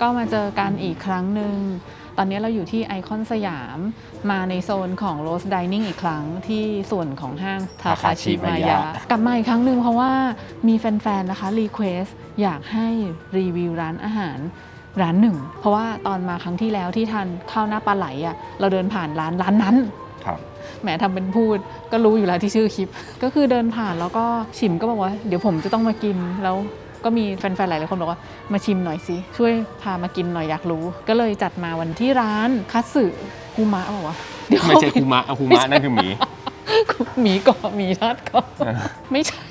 ก็มาเจอกันอีกครั้งหนึ่ง ตอนนี้เราอยู่ที่ไอคอนสยาม มาในโซนของ Rose Dining อีกครั้งที่ส่วนของห้างทาคาชิมายะ กลับมาอีกครั้งหนึ่งเพราะว่ามีแฟนๆ นะคะรีเควสอยากให้รีวิวร้านอาหารร้านหนึ่ง เพราะว่าตอนมาครั้งที่แล้วที่ทานข้าวหน้าปลาไหลอะเราเดินผ่านร้านร้านนั้นครับแหมทำเป็นพูดก็รู้อยู่แล้วที่ชื่อคลิป ก็คือเดินผ่านแล้วก็ชิมก็บอกว่า เดี๋ยวผมจะต้องมากินแล้ว ก็มีแฟนๆ หลาย ๆ คนบอกว่ามาชิมหน่อยสิ ช่วยพามากินหน่อยอยากรู้ ก็เลยจัดมาวันที่ร้านคัตสึคูมะบอกว่าเดี๋ยวไม่ใช่คูมะเอาคูมะนั่นคือหมีหมีเกาะหมีทัดเกาะไม่ใช่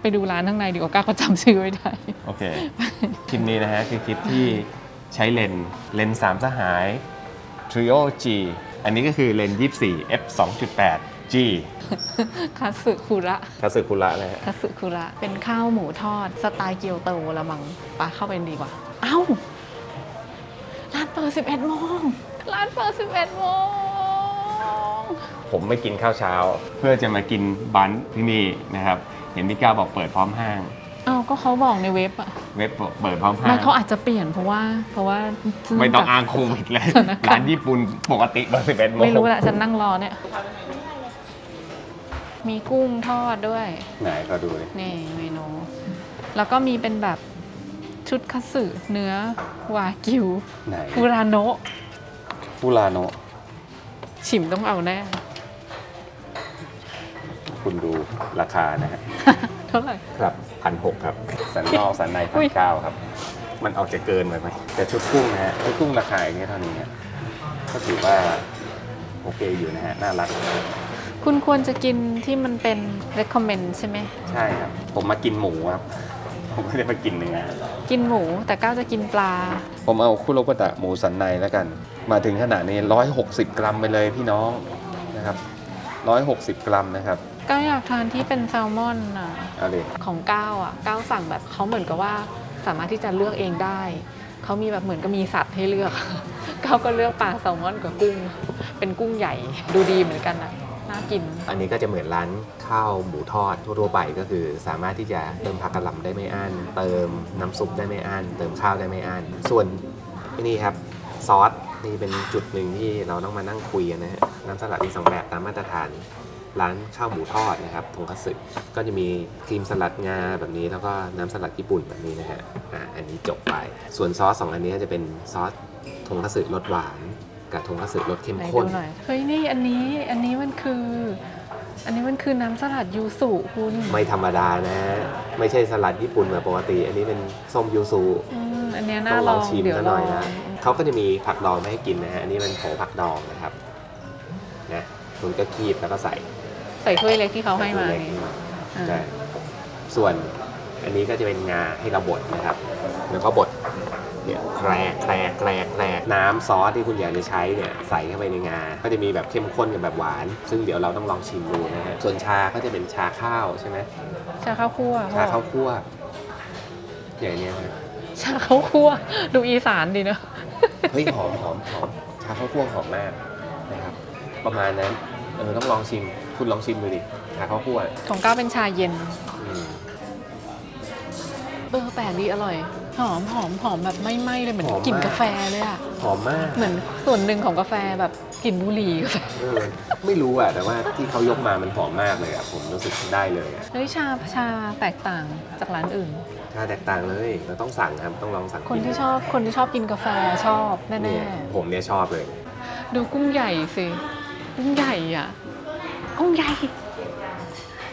ไปดูร้านข้างในดีกว่าก้าก็จำชื่อไม่ได้ โอเค คลิปนี้นะฮะ คือคลิปที่ใช้เลนส์เลนส์สามสหาย Trio G อันนี้ก็คือเลนส์24 f 2.8 G คัตสึคุระคาสึคุระนะฮะคัตสึคุระเป็นข้าวหมูทอดสไตล์เกียวโตละมังปะเข้าไปดีกว่า เอ้า ร้านเปิด11โมงร้านเปิด11โมงผมไม่กินข้าวเช้า เพื่อจะมากินบันที่นี่นะครับ เห็นพี่ก้าวบอกเปิดพร้อมห้างเอ้าก็เขาบอกในเว็บอะเว็บบอกเปิดพร้อมห้าไม่งเขาอาจจะเปลี่ยนเพราะว่า เพราะว่าไม่ต้องอ้างโควิดเลยสถานการณ์ร้านญี่ปุ่นปกติเปิด11โมงไม่รู้แหละฉันนั่งรอเนี่ย มีกุ้งทอดด้วย ไหนก็ดูเลยนี่เมนู แล้วก็มีเป็นแบบชุดคัตสึเนื้อวากิวไหนฟูราโนะ ฟูราโนะชิมต้องเอาแน่ คุณดูราคานะฮะ เท่าไหร่ ครับพันหกครับ สันนอกสันในอุ๊พันย เก้าครับ มันออกจะเกินไปไหมแต่ชุดกุ้งนะฮะชุดกุ้งราคาอย่างเงี้ยเท่านี้เนี่ยก็ถือว่า โอเคอยู่นะฮะ น่ารัก คุณควรจะกินที่มันเป็น recommend ใช่ไหม ใช่ครับ ผมมากินหมูครับ ผมไม่ได้มากินเนื้อกินหมูแต่ก้าวจะกินปลา ผมเอาคุโรบุตะหมูสันในแล้วกัน มาถึงขนาดนี้ 160 กรัมไปเลยพี่น้องนะครับ160 กรัมนะครับก้าวอยากทานที่เป็นแซลมอนอะเอาดิของก้าวอะก้าวสั่งแบบเขาเหมือนกับว่าสามารถที่จะเลือกเองได้ เขามีแบบเหมือนกับมีสัตว์ให้เลือก ก้าวก็เลือกปลาแซลมอนกับกุ้ง เป็นกุ้งใหญ่ดูดีเหมือนกันอะ น่ากิน อันนี้ก็จะเหมือนร้านข้าวหมูทอดทั่วๆไปก็คือ สามารถที่จะเติมผักกะหล่ำได้ไม่อั้นเติมน้ำซุปได้ไม่อั้นเติมข้าวได้ไม่อั้นส่วนนี่ครับซอสนี่เป็นจุดหนึ่งที่เราต้องมานั่งคุยกันนะฮะน้ำสลัดมีสองแบบตามมาตรฐานร้านข้าวหมูทอดนะครับทงคัตสึก็จะมีครีมสลัดงาแบบนี้แล้วก็น้ำสลัดญี่ปุ่นแบบนี้นะฮะอ่าอันนี้จบไป ส่วนซอสสองอันนี้จะเป็นซอสทงคัตสึรสหวาน กับทงคัตสึรสเข้มไหนข้ดูน หน่อย เฮ้ยนี่อันนี้อันนี้มันคือ อันนี้มันคือน้ำสลัดยูสุคุณไม่ธรรมดานะ ไม่ใช่สลัดญี่ปุ่นแบบปกติ อันนี้เป็นส้มยูซู อืมอันเนี้ยต้น่าองลลอองงชิมเดี๋ยวซะลหอน่องยนะเขาก็จะมีผักดองมาให้กินนะฮะ อันนี้เป็นผงผักดองนะครับ นะคุณก็คีบแล้วก็ใส่ใส่ถ้วยเล็กที่เขาให้มาเล็กนี่ๆมาอ่า ใช่ส่วนอันนี้ก็จะเป็นงาให้เราบดนะครับ แล้วก็บด เนี่ยแครกแครกแครกแครกน้ำซอสที่คุณอยากจะใช้เนี่ยใส่เข้าไปในงา ก็จะมีแบบเข้มข้นกับแบบหวาน ซึ่งเดี๋ยวเราต้องลองชิมดูนะฮะส่วนชาก็จะเป็นชาข้าวใช่ไหมชาข้าวคั่วชาข้าวคั่วอย่างเนี้ยนะชาข้าวคั่วดูอีสานดีเนอะเฮ้ยหอมหอมหอมชาข้าวคั่วหอมมากนะครับ ประมาณนั้นเออต้องลองชิม คุณลองชิมดูดิชาข้าวคั่วของก้าวเป็นชาเย็นอืม เออแปลกดีอร่อย หอมหอมหอมแบบไม่ไหม้เลยเหมือนหอมกลิ่นมากกาแฟเลยอะหอมมากเหมือนส่วนหนึ่งของกาแฟแบบกลิ่นบุหรี่กาแฟเออไม่รู้อะ แต่ว่าที่เขายกมามันหอมมากเลยอะ ผมรู้สึกได้เลยอะเฮ้ยชาชาแตกต่างจากร้านอื่นชาแตกต่างเลยเราต้องสั่งครับต้องลองสั่งคนที่กิชอบคนที่ชอบกินกาแฟชอบแน่เนี่ยผมเนี่ยชอบเลย ๆดูกุ้งใหญ่สิกุ้งใหญ่อะกุ้งใหญ่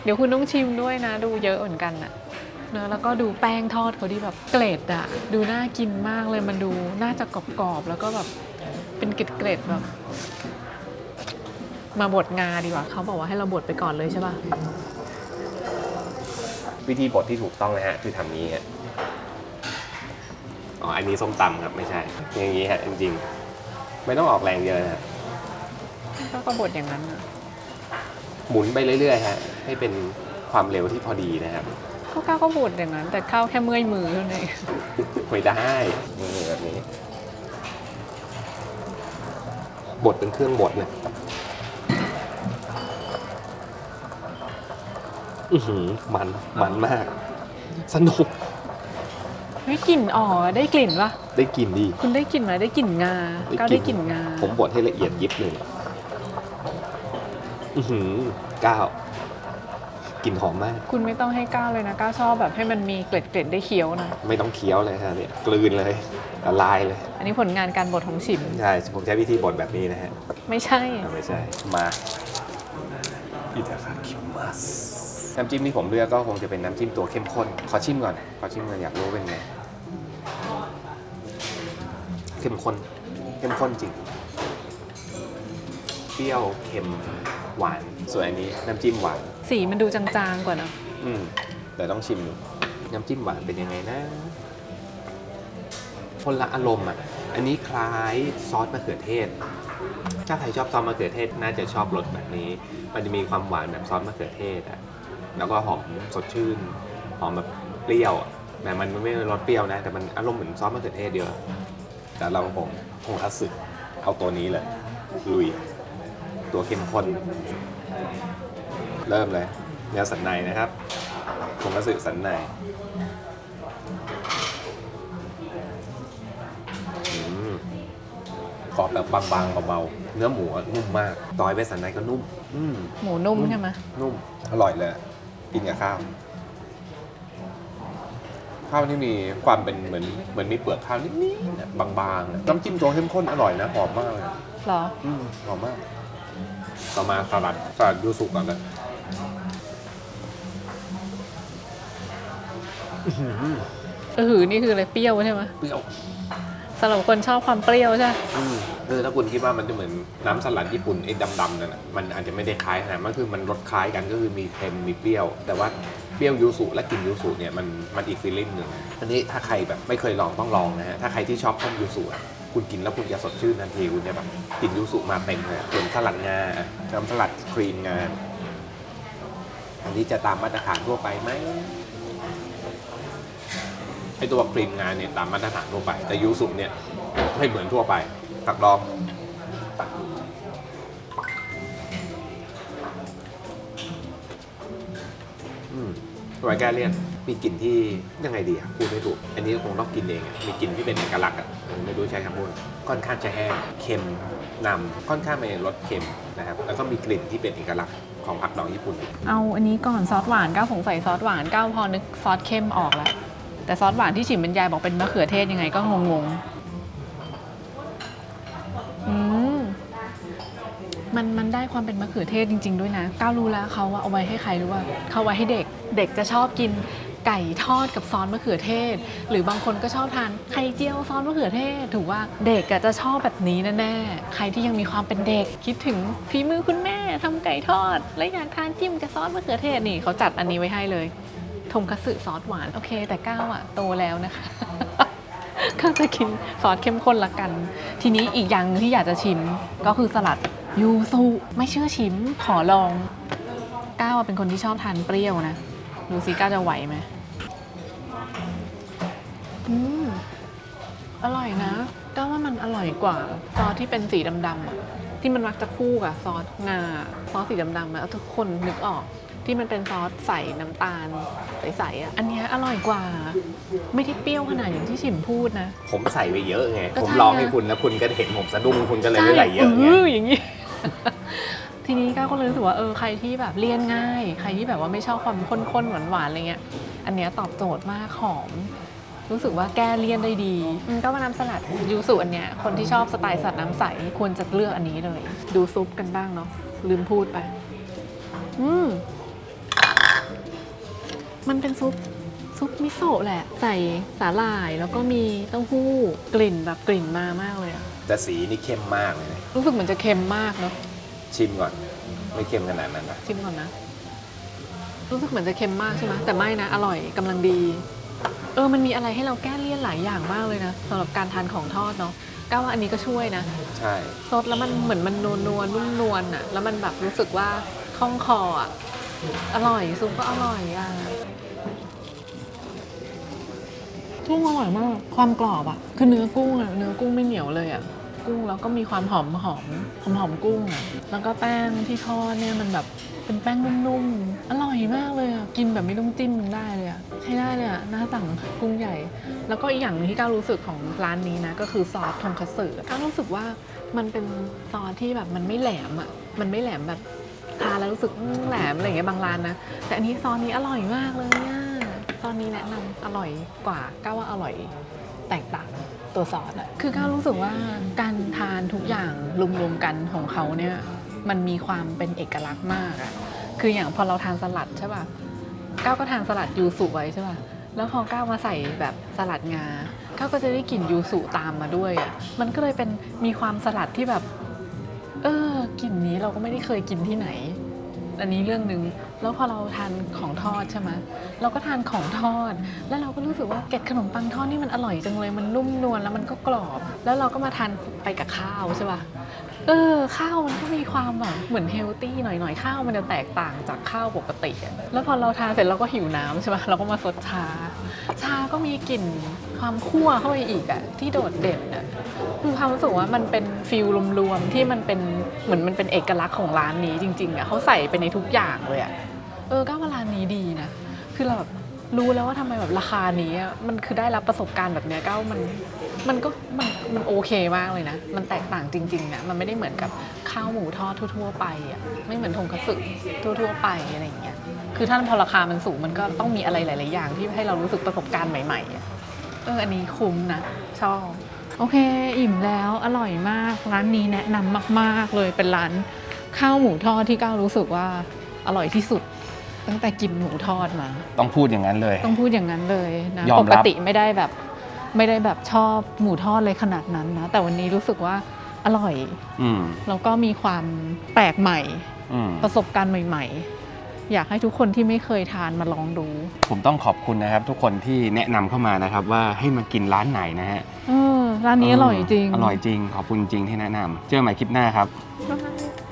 เดี๋ยวคุณต้องชิมด้วยนะ ดูเยอะเหมือนกันอะ เนอะแล้วก็ดูแป้งทอดเขาที่แบบเกล็ดอะดูน่ากินมากเลยมันดูน่าจะกรอบๆแล้วก็แบบเป็นเกล็ดๆแบบ มาบดงาดีกว่าเขาบอกว่าให้เราบดไปก่อนเลยใช่ป่ะวิธีบดที่ถูกต้องนะฮะคือทำนี้ฮะอ๋ออันนี้ส้มตำครับไม่ใช่ อย่างนี้ฮะจริงๆไม่ต้องออกแรงเยอะนะฮะก็ก็บดอย่างนั้นอะหมุนไปเรื่อยๆฮะให้เป็นความเร็วที่พอดีนะครับ ก็ก้าวก็บดอย่างนั้น แต่ข้าวแค่เมื่อยมือเท่านั้นเองไม่ได้นี่แบบนี้บดเป็นเครื่องบดเนี่ยอือหือมันมันมาก สนุกเฮ้ยกลิ่นอ๋อได้กลิ่นปะได้กลิ่นดี คุณได้กลิ่นไหมได้กลิ่นงาก้าวได้กลิ่นงา ผมบดให้ละเอียดยิบเลยอือหือก้าว กลิ่นหอมมาก คุณไม่ต้องให้ก้าวเลยนะก้าวชอบแบบให้มันมีเกล็ดเกล็ดๆได้เคี้ยวนะ ไม่ต้องเคี้ยวเลยฮะเนี่ยกลืนเลยละลายเลย อันนี้ผลงานการบดของฉิม ใช่ผมใช้วิธีบดแบบนี้นะฮะไม่ใช่ อะไม่ใช่มาอิตาคาคิมัสน้ำจิ้มที่ผมเลือกก็คงจะเป็นน้ำจิ้มตัวเข้มข้น ขอชิมก่อนขอชิมก่อนอยากรู้เป็นไงเข้มข้นเข้มข้นจริง เปรี้ยวเค็มหวานส่วนอันนี้น้ำจิ้มหวาน สีมันดูจางๆกว่าเนอะอืมแต่ต้องชิมดูน้ำจิ้มหวานเป็นยังไงนะ คนละอารมณ์อะ อันนี้คล้ายซอสมะเขือเทศ ถ้าใครชอบซอสมะเขือเทศน่าจะชอบรสแบบนี้ มันจะมีความหวานแบบซอสมะเขือเทศอะ แล้วก็หอมสดชื่น หอมแบบเปรี้ยวอะแต่มันไม่ได้รสเปรี้ยวนะ แต่มันอารมณ์เหมือนซอสมะเขือเทศเดียวอะแต่เราผมคงคัตสึเอาตัวนี้เลยลุย ตัวเข้มข้น เริ่มเลยเนื้อสันในนะครับคงคัตสึสันในอืมขอบแบบบางๆเบาๆเนื้อหมูอะนุ่มมากตอยไปสันในก็นุ่ม อืมหมูนุ่มใช่ไหมนุ่ม อร่อยเลยอะกินกับข้าว ข้าวที่มีความเป็นเหมือนเหมือนมีเปลือกข้าวนิดๆอะบางๆอะน้ำจิ้มตัวเข้มข้นอร่อยนะหอมมากเลยเหรอ อืมหอมมาก ต่อมาสลัดสลัดยูสุก่อนเล อื้อหือเออหือนี่คืออะไรเปรี้ยวใช่ไหมเปรี้ยวสำหรับคนชอบความเปรี้ยวใช่ไหมอืมคือถ้าคุณคิดว่ามันจะเหมือนน้ำสลัดญี่ปุ่นไอ้ดำๆนั่นน่ะมันอาจจะไม่ได้คล้ายขนาดมันคือมันรสคล้ายกันก็คือมีเค็มมีเปรี้ยว แต่ว่าเปรี้ยวยูสุและกลิ่นยูสุเนี่ยมันมันอีกฟีลลิ่งหนึ่งอันนี้ถ้าใครแบบไม่เคยลองต้องลองนะฮะถ้าใครที่ชอบต้มยูสุอะคุณกินแล้วคุณจะสดชื่นทันทีคุณจะแบบกลิ่นยูสุมาเต็มเลยส่วนสลัดงาน้ำสลัดครีมงาอันนี้จะตามมาตรฐานทั่วไปไหม ไอตัวครีมงานเนี่ยตามมาตรฐานทั่วไป แต่ยูสุเนี่ยไม่เหมือนทั่วไปตักลองอืมไวแก้เลี่ยนมีกลิ่นที่ยังไงดีอะพูดไม่ถูก อันนี้คงต้องกินเองอะมีกลิ่นที่เป็นเอกลักษณ์อะไม่รู้ใช้คำพูดค่อนข้างจะแห้งเค็มนำค่อนข้างเป็นรสเค็มนะครับแล้วก็มีกลิ่นที่เป็นเอกลักษณ์ของผักดองญี่ปุ่น เอาอันนี้ก่อนซอสหวานก้าวสงสัยซอสหวานก้าวพอนึกซอสเข้มออกแล้ว แต่ซอสหวานที่ฉิมบรรยายบอกเป็นมะเขือเทศยังไงก็งงๆมันมันได้ความเป็นมะเขือเทศจริง ๆ ด้วยนะ ก้าวรู้แล้วเขาว่าเอาไว้ให้ใครรู้ว่าเขาไว้ให้เด็ก เด็กจะชอบกินไก่ทอดกับซอสมะเขือเทศ หรือบางคนก็ชอบทานไข่เจียวซอสมะเขือเทศถูกว่าเด็กจะชอบแบบนี้แน่ๆใครที่ยังมีความเป็นเด็กคิดถึงฝีมือคุณแม่ทำไก่ทอด และอยากทานจิ้มกับซอสมะเขือเทศนี่เขาจัดอันนี้ไว้ให้เลย ทงคัตสึซอสหวาน โอเค แต่ก้าวอะโตแล้วนะคะก็จะกินซอสเข้มข้นละกัน ทีนี้อีกอย่างที่อยากจะชิมก็คือสลัดยูสุไม่เชื่อชิมขอลองก้าวอะเป็นคนที่ชอบทานเปรี้ยวนะดูสิก้าวจะไหวไหมอืมอร่อยนะก้าวว่ามันอร่อยกว่าซอสที่เป็นสีดำๆอะที่มันมักจะคู่กับซอสงาซอสสีดำๆอะเอาทุกคนนึกออก ที่มันเป็นซอสใส่น้ำตาลใสๆอะอันเนี้ยอร่อยกว่า ไม่ได้เปรี้ยวขนาดอย่างที่ฉิมพูดนะ ผมใส่ไปเยอะไง ก็ผมใช่ลองไงให้คุณแล้วคุณก็เห็นผมสะดุ้งคุณก็เลยไม่ใส่เยอะไง ออย่างนี้ ทีนี้ก้าวก็เลยรู้สึกว่าเออใครที่แบบเลี่ยนง่าย ใครที่แบบว่าไม่ชอบความข้นๆหวานๆอะไรเงี้ย อันเนี้ยตอบโจทย์มากหอม รู้สึกว่าแก้เลี่ยนได้ดีอืมก็มาน้ำสลัดยูสุอันเนี้ยคนที่ชอบสไตล์สลัดน้ำใสควรจะเลือกอันนี้เลย ดูซุปกันบ้างเนาะลืมพูดไป อืม มันเป็นซุปซุปมิโซะแหละ ใส่สาหร่ายแล้วก็มีเต้าหู้กลิ่นแบบกลิ่นมามากเลยอะแต่สีนี่เข้มมากเลยนะรู้สึกเหมือนจะเค็มมากเนาะชิมก่อน ไม่เข้มขนาดนั้นนะชิมก่อนนะ รู้สึกเหมือนจะเค็มมากใช่ไหมแต่ไม่นะ อร่อยกำลังดี เออมันมีอะไรให้เราแก้เลี่ยนหลายอย่างมากเลยนะสำหรับการทานของทอดเนาะก้าวว่าอันนี้ก็ช่วยนะใช่ซดแล้วมันเหมือนมันนวลนวลนุ่มนวลอะแล้วมันแบบรู้สึกว่าคล่องคออะอร่อยซุปก็อร่อยอะ กุ้งอร่อยมาก ความกรอบอะคือเนื้อกุ้งอะเนื้อกุ้งไม่เหนียวเลยอะกุ้งแล้วก็มีความหอมหอมหอมหอมกุ้งอะแล้วก็แป้งที่ทอดเนี่ยมันแบบเป็นแป้งนุ่มๆ อร่อยมากเลยอะกินแบบไม่ต้องจิ้มมันได้เลยอะใช้ได้เลยอะน่าสั่งกุ้งใหญ่ แล้วก็อีกอย่างนึงที่ก้าวรู้สึกของร้านนี้นะ ก็คือซอสทงคัตสึก้าวรู้สึกว่ามันเป็นซอสที่แบบมันไม่แหลมอะมันไม่แหลมแบบทานแล้วรู้สึกแหลมอะไรอย่างเงี้ยบางร้านนะ แต่อันนี้ซอสนี้อร่อยมากเลย อะซอสนี้แนะนำอร่อยกว่าก้าวว่าอร่อยแตกต่างตัวซอสอะคือก้าวรู้สึกว่าการทานทุกอย่างรวมๆกันของเขาเนี่ยมันมีความเป็นเอกลักษณ์มากอะคืออย่างพอเราทานสลัดใช่ป่ะก้าวก็ทานสลัดยูสุไว้ใช่ป่ะแล้วพอก้าวมาใส่แบบสลัดงาก้าวก็จะได้กลิ่นยูสุตามมาด้วยอะมันก็เลยเป็นมีความสลัดที่แบบ เออกลิ่นนี้เราก็ไม่ได้เคยกินที่ไหน อันนี้เรื่องหนึ่งแล้วพอเราทานของทอดใช่ไหมเราก็ทานของทอด แล้วเราก็รู้สึกว่าเกล็ดขนมปังทอดนี่มันอร่อยจังเลย มันนุ่มนวลแล้วมันก็กรอบ แล้วเราก็มาทานไปกับข้าวใช่ป่ะเออข้าวมันก็มีความแบบเหมือนเฮลตี้หน่อยๆข้าวมันจะแตกต่างจากข้าวปกติ แล้วพอเราทานเสร็จเราก็หิวน้ำใช่ปะเราก็มาสดชา ชาก็มีกลิ่นความคั่วเข้าไปอีกอะที่โดดเด่นอะคือความรู้สึกว่ามันเป็นฟิลรวมๆที่มันเป็น เหมือนมันเป็นเอกลักษณ์ของร้านนี้จริงๆอะเขาใส่ไปในทุกอย่างเลยอะเออก็ว่าร้านนี้ดีนะ คือเราแบบรู้แล้วว่าทำไมแบบราคานี้อะมันคือได้รับประสบการณ์แบบเนี้ยก้าวมันมันก็มันมันโอเคมากเลยนะ มันแตกต่างจริงๆนะมันไม่ได้เหมือนกับข้าวหมูทอดทั่วๆไปอะไม่เหมือนทงคัตสึทั่วๆไปอะไรอย่างเงี้ยคือถ้าพอราคามันสูงมันก็ต้องมีอะไรหลาย ๆ อย่างที่ให้เรารู้สึกประสบการณ์ใหม่ๆอะเอออันนี้คุ้มนะชอบ โอเค อิ่มแล้วอร่อยมาก ร้านนี้แนะนำมากๆเลยเป็นร้านข้าวหมูทอดที่ก้าวรู้สึกว่าอร่อยที่สุด ตั้งแต่กินหมูทอดมา ต้องพูดอย่างนั้นเลย ต้องพูดอย่างนั้นเลยนะยอมปรับกติไม่ได้แบบไม่ได้แบบชอบหมูทอดเลยขนาดนั้นนะ แต่วันนี้รู้สึกว่าอร่อยอืมแล้วก็มีความแปลกใหม่ อืมประสบการณ์ใหม่ ๆ อยากให้ทุกคนที่ไม่เคยทานมาลองดูผมต้องขอบคุณนะครับ ทุกคนที่แนะนำเข้ามานะครับ ว่าให้มากินร้านไหนนะฮะ เออ ร้านนี้อร่อยจริง อร่อยจริง ขอบคุณจริงที่แนะนำเจอกันใหม่คลิปหน้าครับบ๊ายบาย